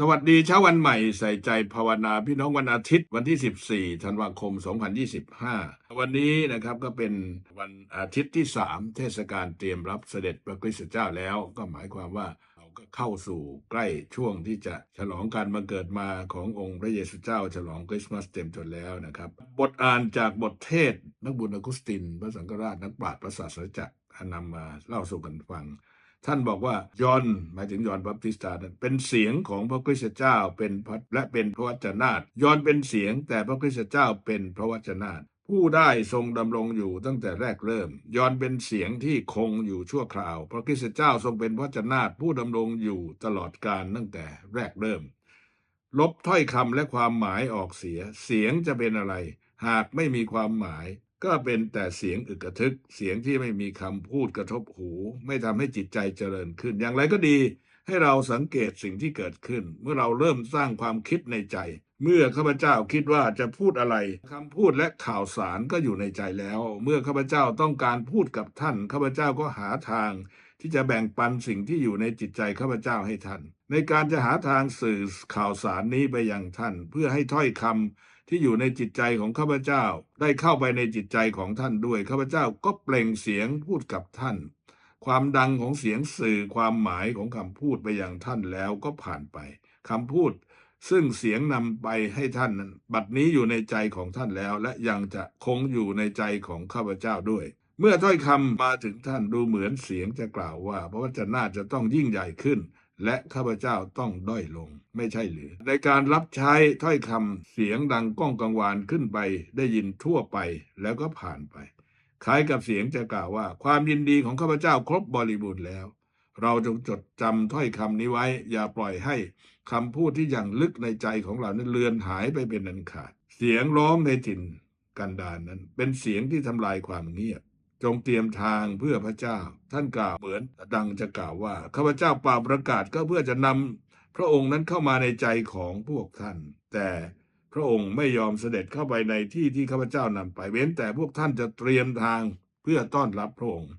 สวัสดีเช้าวันใหม่ใส่ใจภาวนาพี่น้องวันอาทิตย์วันที่ 14 ธันวาคม 2025 วันนี้นะครับก็เป็นวันอาทิตย์ที่ 3 เทศกาลเตรียมรับเสด็จพระคริสต์เจ้าแล้ว ก็หมายความว่าเราก็เข้าสู่ใกล้ช่วงที่จะฉลองการมาเกิดมาขององค์พระเยซูเจ้า ฉลองคริสต์มาสเต็มจนแล้วนะครับ บทอ่านจากบทเทศน์นักบุญอกุสติน พระสังฆราชนักปราชญ์พระศาสนจักรนำมาเล่าสู่กันฟัง ท่านบอกว่ายอห์นหมายถึงยอห์นบัพติสตานั้นเป็นเสียงของพระคริสตเจ้าเป็นพระและเป็นพระวจนะยอห์นเป็นเสียงแต่พระคริสตเจ้าเป็นพระวจนะผู้ได้ทรงดำรงอยู่ตั้งแต่แรกเริ่ม ยอนเป็นเสียงที่คงอยู่ชั่วคราว พระคริสตเจ้าทรงเป็นพระวจนะผู้ดำรงอยู่ตลอดกาลตั้งแต่แรกเริ่ม ลบถ้อยคำและความหมายออกเสีย เสียงจะเป็นอะไร หากไม่มีความหมาย ก็เป็นแต่เสียงอึกกระทึก เสียงที่ไม่มีคำพูดกระทบหู ไม่ทำให้จิตใจเจริญขึ้น อย่างไรก็ดี ให้เราสังเกตสิ่งที่เกิดขึ้น เมื่อเราเริ่มสร้างความคิดในใจ เมื่อข้าพเจ้าคิดว่าจะพูดอะไรคำพูดและข่าวสารก็อยู่ในใจแล้ว เมื่อข้าพเจ้าต้องการพูดกับท่านข้าพเจ้าก็หาทาง ที่จะแบ่งปันสิ่งที่อยู่ในจิตใจข้าพเจ้าให้ท่านในการจะหาทางสื่อข่าวสารนี้ไปยังท่าน เพื่อให้ถ้อยคำ ที่อยู่ในจิตใจของข้าพเจ้า ได้เข้าไปในจิตใจของท่านด้วยข้าพเจ้าก็เปล่งเสียงพูดกับท่าน ความดังของเสียงสื่อความหมายของคำพูดไปยังท่านแล้วก็ผ่านไปคำพูดซึ่งเสียงนำไปให้ท่านนั้นบัดนี้อยู่ในใจของท่านแล้ว และยังจะคงอยู่ในใจของข้าพเจ้าด้วย เมื่อถ้อยคำมาถึงท่านดูเหมือนเสียงจะกล่าวว่าพระวจนะจะต้องยิ่งใหญ่ขึ้น และข้าพเจ้าต้องด้อยลง ไม่ใช่หรือ ในการรับใช้ถ้อยคำเสียงดังก้องกังวานขึ้นไป ได้ยินทั่วไปแล้วก็ผ่านไปคล้ายกับเสียงจะกล่าวว่า ความยินดีของข้าพเจ้าครบบริบูรณ์แล้ว เราจงจดจำถ้อยคำนี้ไว้ อย่าปล่อยให้คำพูดที่อย่างลึกในใจของเรานั้นเลือนหายไปเป็นอันขาด เสียงร้องในถิ่นกันดารนนั้น เป็นเสียงที่ทำลายความเงียบ จงเตรียมทางเพื่อพระเจ้า ท่านกล่าวเหมือนดังจะกล่าวว่าข้าพเจ้าป่าประกาศก็เพื่อจะนำพระองค์นั้นเข้ามาในใจของพวกท่าน แต่พระองค์ไม่ยอมเสด็จเข้าไปในที่ที่ข้าพเจ้านำไปเว้นแต่พวกท่านจะเตรียมทางเพื่อต้อนรับพระองค์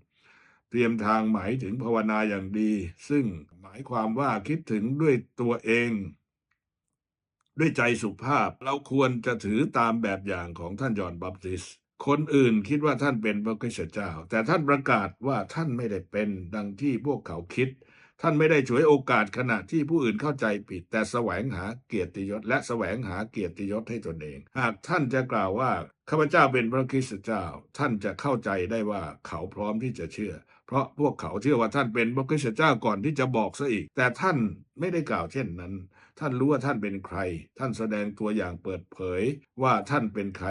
เตรียมทางหมายถึงภาวนาอย่างดี ซึ่งหมายความว่าคิดถึงด้วยตัวเอง ด้วยใจสุภาพเราควรจะถือตามแบบอย่างของท่านยอห์นบัพติสต์ คนอื่นคิดว่าท่านเป็นพระคริสต์เจ้า แต่ท่านประกาศว่าท่านไม่ได้เป็นดังที่พวกเขาคิด ท่านไม่ได้ฉวยโอกาสขณะที่ผู้อื่นเข้าใจผิด แต่แสวงหาเกียรติยศ และแสวงหาเกียรติยศให้ตนเอง หากท่านจะกล่าวว่าข้าพเจ้าเป็นพระคริสต์เจ้า ท่านจะเข้าใจได้ว่าเขาพร้อมที่จะเชื่อ เพราะพวกเขาเชื่อว่าท่านเป็นพระคริสต์เจ้าก่อนที่จะบอกซะอีก แต่ท่านไม่ได้กล่าวเช่นนั้นท่านรู้ว่าท่านเป็นใคร ท่านแสดงตัวอย่างเปิดเผยว่าท่านเป็นใคร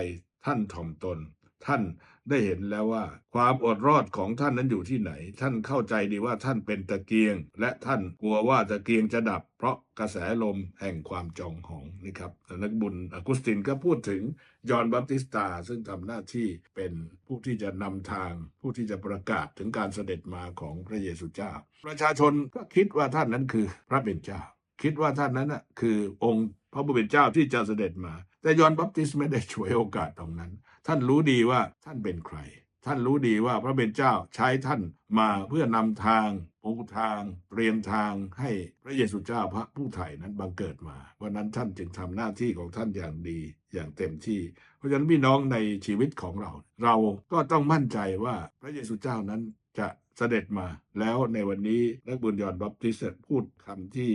ท่านถ่อมตน ท่านได้เห็นแล้วว่า ความอดรอดของท่านนั้นอยู่ที่ไหน ท่านเข้าใจดีว่าท่านเป็นตะเกียง และท่านกลัวว่าตะเกียงจะดับ เพราะกระแสลมแห่งความจองหองนี่ครับนักบุญอากุสตินก็พูดถึงยอห์นบัพติสตา ซึ่งทำหน้าที่เป็นผู้ที่จะนำทาง ผู้ที่จะประกาศถึงการเสด็จมาของพระเยซูเจ้า ประชาชนก็คิดว่าท่านนั้นคือพระเป็นเจ้า คิดว่าท่านนั้นน่ะคือองค์พระผู้เป็นเจ้าที่จะเสด็จมา แต่ยอห์นบัพติสไม่ได้ช่วยโอกาสตรงนั้น ท่านรู้ดีว่าท่านเป็นใคร ท่านรู้ดีว่าพระเป็นเจ้าใช้ท่านมาเพื่อนำทางปูทาง เตรียมทางให้พระเยซูเจ้าพระผู้ไถ่นั้นบังเกิดมาวันนั้นท่านจึงทำหน้าที่ของท่านอย่างดีอย่างเต็มที่ เพราะฉะนั้นพี่น้องในชีวิตของเรา เราก็ต้องมั่นใจว่าพระเยซูเจ้านั้นจะเสด็จมา แล้วในวันนี้นักบุญยอนบัพติสต์พูดคำที่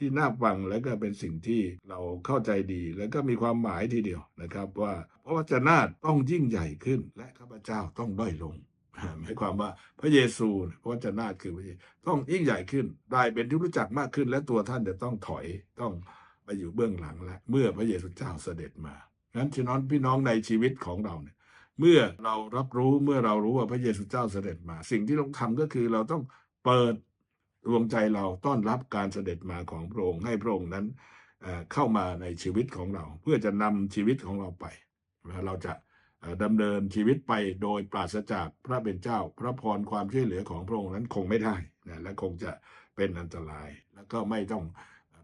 ที่น่าฟังแล้วก็เป็นสิ่งที่เราเข้าใจดี แล้วก็มีความหมายทีเดียวนะครับ ว่าพระวจนะต้องยิ่งใหญ่ขึ้น และข้าพเจ้าต้องด้อยลงหมายความว่าพระเยซูพระวจนะคือพระเยซูต้องยิ่งใหญ่ขึ้น ได้เป็นที่รู้จักมากขึ้น และตัวท่านจะต้องถอยต้องไปอยู่เบื้องหลังและเมื่อพระเยซูเจ้าเสด็จมางั้นฉะนั้นพี่น้องในชีวิตของเราเนี่ยเมื่อเรารับรู้เมื่อเรารู้ว่าพระเยซูเจ้าเสด็จมา สิ่งที่ต้องทำก็คือเราต้องเปิด ดวงใจเราต้อนรับการเสด็จมาของพระองค์ให้พระองค์นั้นเข้ามาในชีวิตของเรา เพื่อจะนำชีวิตของเราไป เราจะเอ่อดำเนินชีวิตไปโดยปราศจากพระเป็นเจ้า พระพรความช่วยเหลือของพระองค์นั้นคงไม่ได้นะและคงจะเป็นอันตราย แล้วก็ไม่ต้อง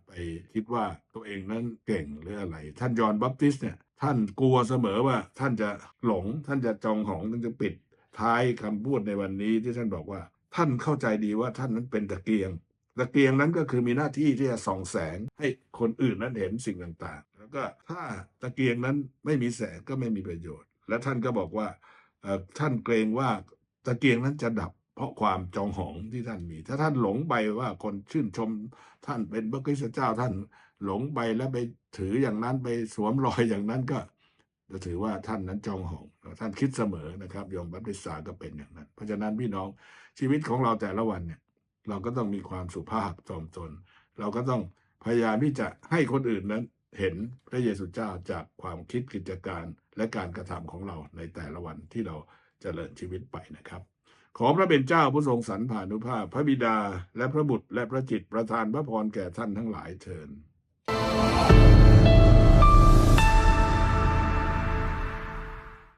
ไปคิดว่าตัวเองนั้นเก่งหรืออะไร ท่านยอห์นบัพติสเนี่ยท่านกลัวเสมอว่าท่านจะหลง ท่านจะจองหองท่านจะปิดท้ายคำพูดในวันนี้ที่ท่านบอกว่า ท่านเข้าใจดีว่าท่านนั้นเป็นตะเกียง ตะเกียงนั้นก็คือมีหน้าที่ที่จะส่องแสงให้คนอื่นนั้นเห็นสิ่งต่างๆ แล้วก็ถ้าตะเกียงนั้นไม่มีแสงก็ไม่มีประโยชน์ และท่านก็บอกว่าท่านเกรงว่าตะเกียงนั้นจะดับเพราะความจองหองที่ท่านมี ถ้าท่านหลงไปว่าคนชื่นชมท่านเป็นพระคริสตเจ้าท่านหลงไปแล้วไปถืออย่างนั้นไปสวมรอยอย่างนั้นก็ จะถือว่าท่านนั้นจองหองท่านคิดเสมอนะครับโยมบัพติสาก็เป็นอย่างนั้น เพราะฉะนั้นพี่น้องชีวิตของเราแต่ละวันเนี่ย เราก็ต้องมีความสุภาพจอมตน เราก็ต้องพยายามที่จะให้คนอื่นนั้นเห็นพระเยซูเจ้าจากความคิดกิจการและการกระทำของเราในแต่ละวันที่เราจเจริญชีวิตไปนะครับ ขอพระเป็นเจ้าผู้ทรงสรรผานุภาพ พระบิดาและพระบุตรและพระจิตประทานพระพรแก่ท่านทั้งหลายเถิด